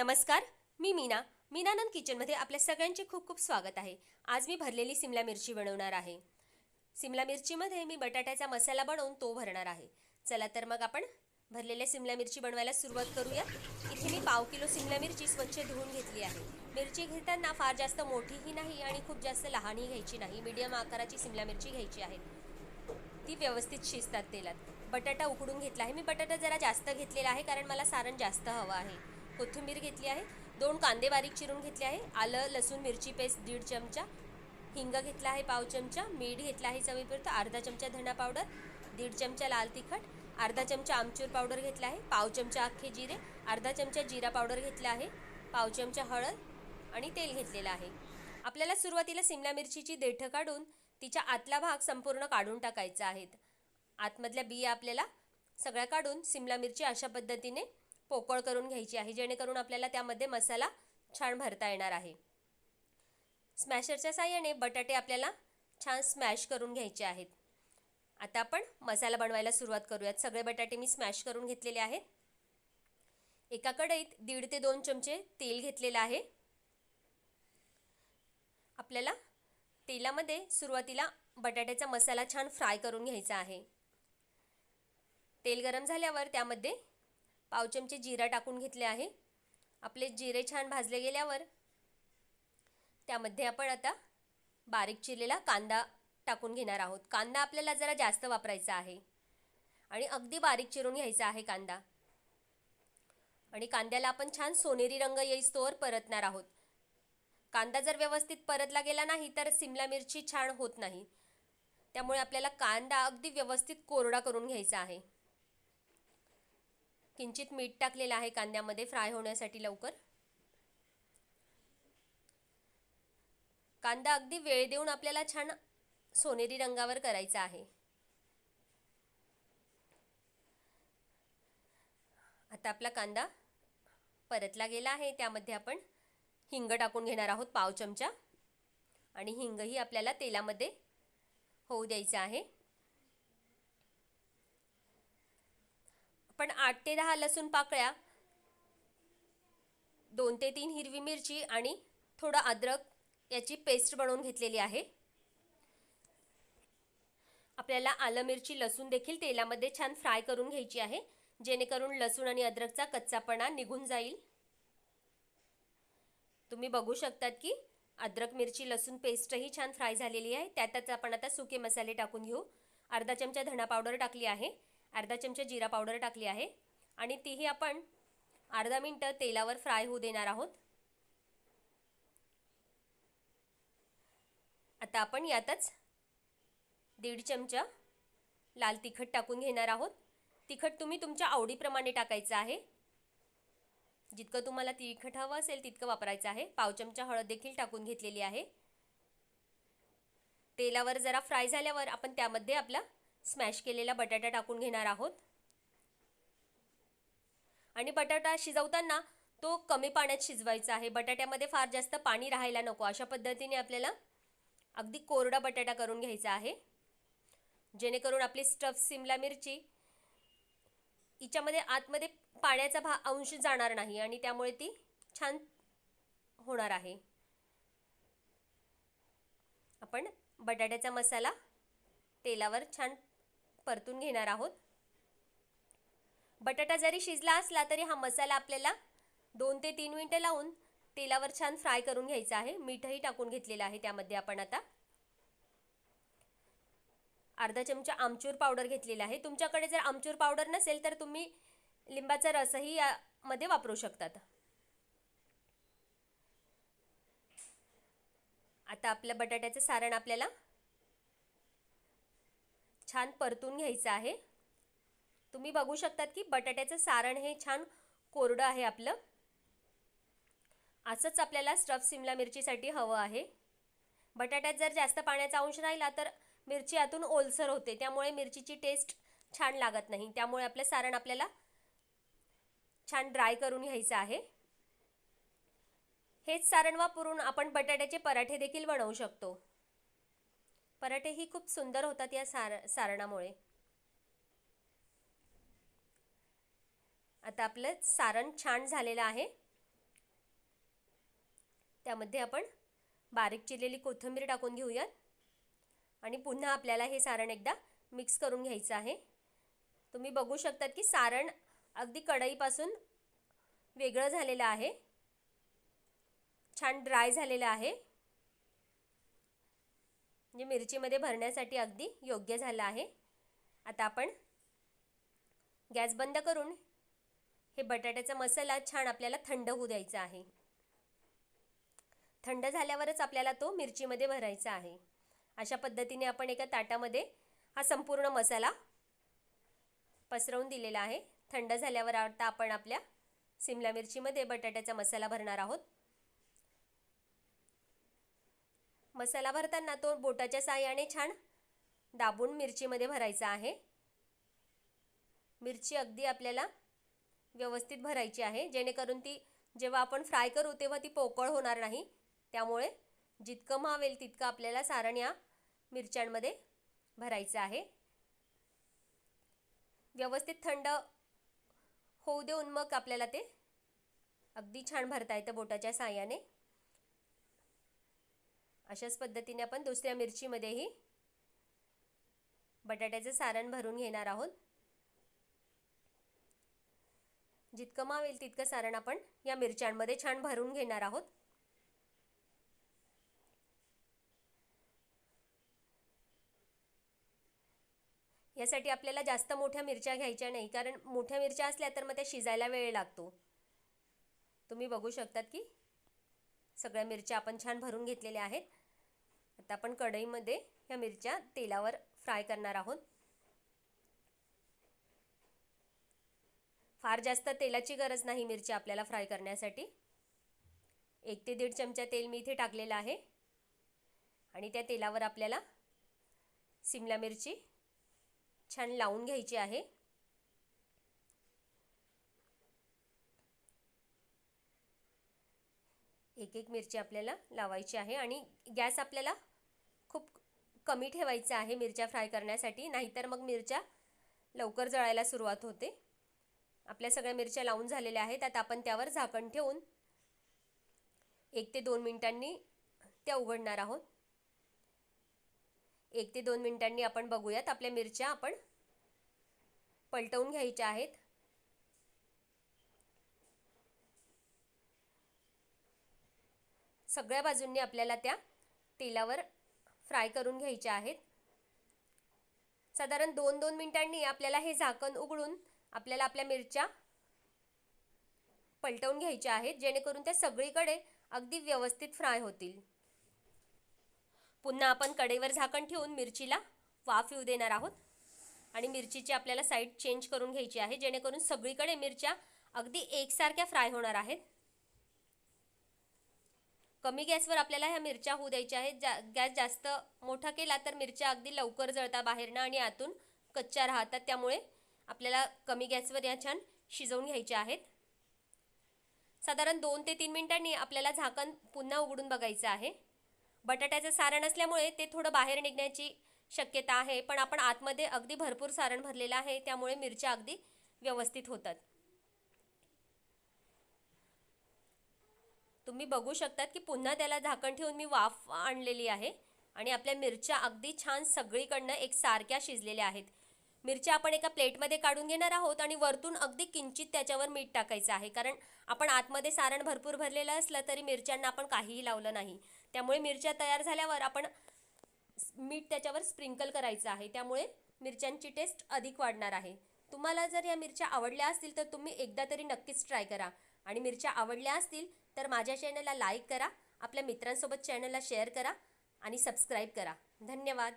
नमस्कार मी मीना. मीनानंद किचनमध्ये आपल्या सगळ्यांचे खूप खूप स्वागत आहे. आज मी भरलेली सिमला मिरची बनवणार आहे. सिमला मिरचीमध्ये मी बटाट्याचा मसाला बनवून तो भरणार आहे. चला तर मग आपण भरलेल्या सिमला मिरची बनवायला सुरुवात करूया. इथे मी पाव किलो सिमला मिरची स्वच्छ धुवून घेतली आहे. मिरची घेताना फार जास्त मोठीही नाही आणि खूप जास्त लहानही घ्यायची नाही. मीडियम आकाराची सिमला मिरची घ्यायची आहे. ती व्यवस्थित शिजतात तेलात. बटाटा उकडून घेतला आहे. मी बटाटा जरा जास्त घेतलेला आहे कारण मला सारण जास्त हवं आहे. कोथिंबीर घेतली आहे दोन कांदे बारीक चिरून घेतले आहे आलं लसूण मिरची पेस्ट दीड चमचा हिंग घेतला आहे पाव चमचा मीठ घेतला आहे चवीपुरतं अर्धा चमचा धना पावडर दीड चमचा लाल तिखट अर्धा चमचा आमचूर पावडर घेतला आहे पाव चमचा अख्खे जिरे अर्धा चमचा जिरा पावडर घेतला आहे पाव चमचा हळद आणि तेल घेतलेलं आहे. आपल्याला सुरुवातीला सिमला मिरचीची देठं काढून तिच्या आतला भाग संपूर्ण काढून टाकायचा आहेत आतमधल्या बिया आपल्याला सगळ्या काढून सिमला मिरची अशा पद्धतीने पोकळ करून घ्यायची आहे जेणेकरून आपल्याला त्यामध्ये मसाला छान भरता येणार आहे. स्मॅशरच्या साह्याने बटाटे आपल्याला छान स्मॅश करून घ्यायचे आहेत. आता आपण मसाला बनवायला सुरुवात करूयात. सगळे बटाटे मी स्मॅश करून घेतलेले आहेत. एका कढईत दीड ते दोन चमचे तेल घेतलेलं आहे. आपल्याला तेलामध्ये सुरुवातीला बटाट्याचा मसाला छान फ्राय करून घ्यायचा आहे. तेल गरम झाल्यावर त्यामध्ये पाव चमचे जिरा टाकून घेतले आहे. आपले जिरे छान भाजले गेल्यावर त्यामध्ये आपण आता बारीक चिरलेला कांदा टाकून घेणार आहोत. कांदा आपल्याला जरा जास्त वापरायचा आहे. आणि अगदी बारीक चिरून घ्यायचा आहे कांदा. आणि कांद्याला आपण छान सोनेरी रंग येईस्तोवर परतणार आहोत. कांदा जर व्यवस्थित परतला गेला नाही तर सिमला मिरची छान होत नाही. त्यामुळे आपल्याला कांदा अगदी व्यवस्थित कोरडा करून घ्यायचा आहे. किंचित मीठ टाकलेलं आहे कांद्यामध्ये फ्राय होण्यासाठी लवकर. कांदा अगदी वेळ देऊन आपल्याला छान सोनेरी रंगावर करायचा आहे. आता आपला कांदा परतला गेला आहे. त्यामध्ये आपण हिंग टाकून घेणार आहोत पाव चमचा. आणि हिंगही आपल्याला तेलामध्ये होऊ द्यायचं आहे. पण आठ ते दहा लसूण पाकळ्या दोन ते तीन हिरवी मिरची आणि थोडं अद्रक याची पेस्ट बनवून घेतलेली आहे. आपल्याला आलं मिरची लसूण देखील तेलामध्ये छान फ्राय करून घ्यायची आहे. जेणेकरून लसूण आणि अद्रकचा कच्चापणा निघून जाईल. तुम्ही बघू शकतात की अद्रक मिरची लसूण पेस्टही छान फ्राय झालेली आहे. त्यातच आपण आता सुके मसाले टाकून घेऊ. अर्धा चमचा धणा पावडर टाकली आहे. अर्धा चमचा जिरा पावडर टाकली आहे आणि तीही आपण अर्धा मिनटं तेलावर फ्राय होऊ देणार आहोत. आता आपण यातच दीड चमचा लाल तिखट टाकून घेणार आहोत. तिखट तुम्ही तुमच्या आवडीप्रमाणे टाकायचं आहे. जितकं तुम्हाला तिखट हवं असेल तितकं वापरायचं आहे. पाव चमचा हळद देखील टाकून घेतलेली आहे. तेलावर जरा फ्राय झाल्यावर आपण त्यामध्ये आपला स्मॅश केलेला बटाटा टाकून घेणार आहोत. आणि बटाटा शिजवताना तो कमी पाण्यात शिजवायचा आहे. बटाट्यामध्ये फार जास्त पाणी राहायला नको. अशा पद्धतीने आपल्याला अगदी कोरडा बटाटा करून घ्यायचा आहे. जेणेकरून आपली स्टफ सिमला मिरची हिच्यामध्ये आतमध्ये पाण्याचा भा अंश जाणार नाही आणि त्यामुळे ती छान होणार आहे. आपण बटाट्याचा मसाला तेलावर छान परतून घेणार आहोत. बटाटा जरी शिजला असला तरी हा मसाला आपल्याला दोन ते तीन मिनटं लावून तेलावर छान फ्राय करून घ्यायचा आहे. मीठही टाकून घेतलेलं आहे त्यामध्ये आपण आता. अर्धा चमचा आमचूर पावडर घेतलेला आहे. तुमच्याकडे जर आमचूर पावडर नसेल तर तुम्ही लिंबाचा रसही यामध्ये वापरू शकतात. आता आपल्या बटाट्याचं सारण आपल्याला छान परतून घ्यायचं आहे. तुम्ही बघू शकतात की बटाट्याचं सारण हे छान कोरडं आहे आपलं. असंच आपल्याला स्टफ सिमला मिरचीसाठी हवं आहे. बटाट्यात जर जास्त पाण्याचा अंश राहिला तर मिरची आतून ओलसर होते. त्यामुळे मिरचीची टेस्ट छान लागत नाही. त्यामुळे आपलं सारण आपल्याला छान ड्राय करून घ्यायचं आहे. हेच सारण वापरून आपण बटाट्याचे पराठे देखील बनवू शकतो. पराठेही खूप सुंदर होतात या सार सारणामुळे. आता आपलं सारण छान झालेलं आहे. त्यामध्ये आपण बारीक चिरलेली कोथिंबीर टाकून घेऊयात. आणि पुन्हा आपल्याला हे सारण एकदा मिक्स करून घ्यायचं आहे. तुम्ही बघू शकतात की सारण अगदी कढईपासून वेगळं झालेलं आहे. छान ड्राय झालेलं आहे. जे मिरचीमध्ये भरण्यासाठी अगदी योग्य झालं आहे. आता आपण गॅस बंद करून हे बटाट्याचा मसाला छान आपल्याला थंड होऊ द्यायचा आहे. थंड झाल्यावरच आपल्याला तो मिरचीमध्ये भरायचा आहे. अशा पद्धतीने आपण एका ताटामध्ये हा संपूर्ण मसाला पसरवून दिलेला आहे. थंड झाल्यावर आता आपण आपल्या सिमला मिरचीमध्ये बटाट्याचा मसाला भरणार आहोत. मसाला भरताना तो बोटाच्या साह्याने छान दाबून मिरचीमध्ये भरायचा आहे. मिरची अगदी आपल्याला व्यवस्थित भरायची आहे. जेणेकरून ती जेव्हा आपण फ्राय करू तेव्हा ती पोकळ होणार नाही. त्यामुळे जितकं मावेल तितकं आपल्याला सारण या मिरच्यांमध्ये भरायचं आहे. व्यवस्थित थंड होऊ देऊन मग आपल्याला ते अगदी छान भरता येतं बोटाच्या साह्याने. अशाच पद्धतीने आपण दुसऱ्या मिरचीमध्येही बटाट्याचं सारण भरून घेणार आहोत. जितकं मावेल तितकं सारण आपण या मिरच्यांमध्ये छान भरून घेणार आहोत. यासाठी आपल्याला जास्त मोठ्या मिरच्या घ्यायच्या नाही कारण मोठ्या मिरच्या असल्या तर मग त्या शिजायला वेळ लागतो. तुम्ही बघू शकतात की सगळ्या मिरच्या आपण छान भरून घेतलेल्या आहेत. आता आपण कढईमध्ये ह्या मिरच्या तेलावर फ्राय करणार आहोत. फार जास्त तेलाची गरज नाही मिरची आपल्याला फ्राय करण्यासाठी. एक ते दीड चमचा तेल मी इथे टाकलेलं आहे. आणि त्या तेलावर आपल्याला सिमला मिरची छान लावून घ्यायची आहे. एक एक मिरची आपल्याला लावायची आहे आणि गॅस आपल्याला खूप कमी ठेवायचं आहे मिरच्या फ्राय करण्यासाठी नाहीतर मग मिरच्या लवकर जळायला सुरुवात होते. आपल्या सगळ्या मिरच्या लावून झालेल्या आहेत आता आपण त्यावर झाकण ठेवून एक ते दोन मिनिटांनी त्या उघडणार आहोत. एक ते दोन मिनिटांनी आपण बघूयात आपल्या मिरच्या आपण पलटवून घ्यायच्या आहेत. सगळ्या बाजूंनी आपल्याला त्या तेलावर फ्राय करून घ्यायच्या आहेत. साधारण दोन दोन मिनिटांनी आपल्याला हे झाकण उघडून आपल्याला आपल्या मिरच्या पलटवून घ्यायच्या आहेत जेणेकरून त्या सगळीकडे अगदी व्यवस्थित फ्राय होतील. पुन्हा आपण कडेवर झाकण ठेवून मिरचीला वाफ येऊ देणार आहोत. आणि मिरचीची आपल्याला साईड चेंज करून घ्यायची आहे जेणेकरून सगळीकडे मिरच्या अगदी एकसारख्या फ्राय होणार आहेत. कमी गॅसवर आपल्याला ह्या मिरच्या होऊ द्यायच्या आहेत. जा गॅस जास्त मोठा केला तर मिरच्या अगदी लवकर जळतात बाहेरनं आणि आतून कच्च्या राहतात. त्यामुळे आपल्याला कमी गॅसवर या छान शिजवून घ्यायच्या आहेत. साधारण दोन ते तीन मिनिटांनी आपल्याला झाकण पुन्हा उघडून बघायचं आहे. बटाट्याचं सारण असल्यामुळे ते थोडं बाहेर निघण्याची शक्यता आहे. पण आपण आतमध्ये अगदी भरपूर सारण भरलेलं आहे. त्यामुळे मिरच्या अगदी व्यवस्थित होतात. तुम्ही बघू शकतात की पुन्हा त्याला झाकण ठेवून मी वाफ आणलेली आहे. आणि आपल्या मिरच्या अगदी छान सगळीकडनं एकसारख्या शिजलेल्या आहेत. मिरच्या आपण एका प्लेटमध्ये काढून घेणार आहोत आणि वरतून अगदी किंचित त्याच्यावर मीठ टाकायचं आहे. कारण आपण आतमध्ये सारण भरपूर भरलेलं असलं तरी मिरच्यांना आपण काहीही लावलं नाही. त्यामुळे मिरच्या तयार झाल्यावर आपण मीठ त्याच्यावर स्प्रिंकल करायचं आहे. त्यामुळे मिरच्यांची टेस्ट अधिक वाढणार आहे. तुम्हाला जर या मिरच्या आवडल्या असतील तर तुम्ही एकदा तरी नक्कीच ट्राय करा. आणि मिरच्या आवडल्या असतील तर माझ्या चॅनलला लाईक करा. आपल्या मित्रांसोबत चॅनलला शेअर करा आणि सबस्क्राईब करा. धन्यवाद.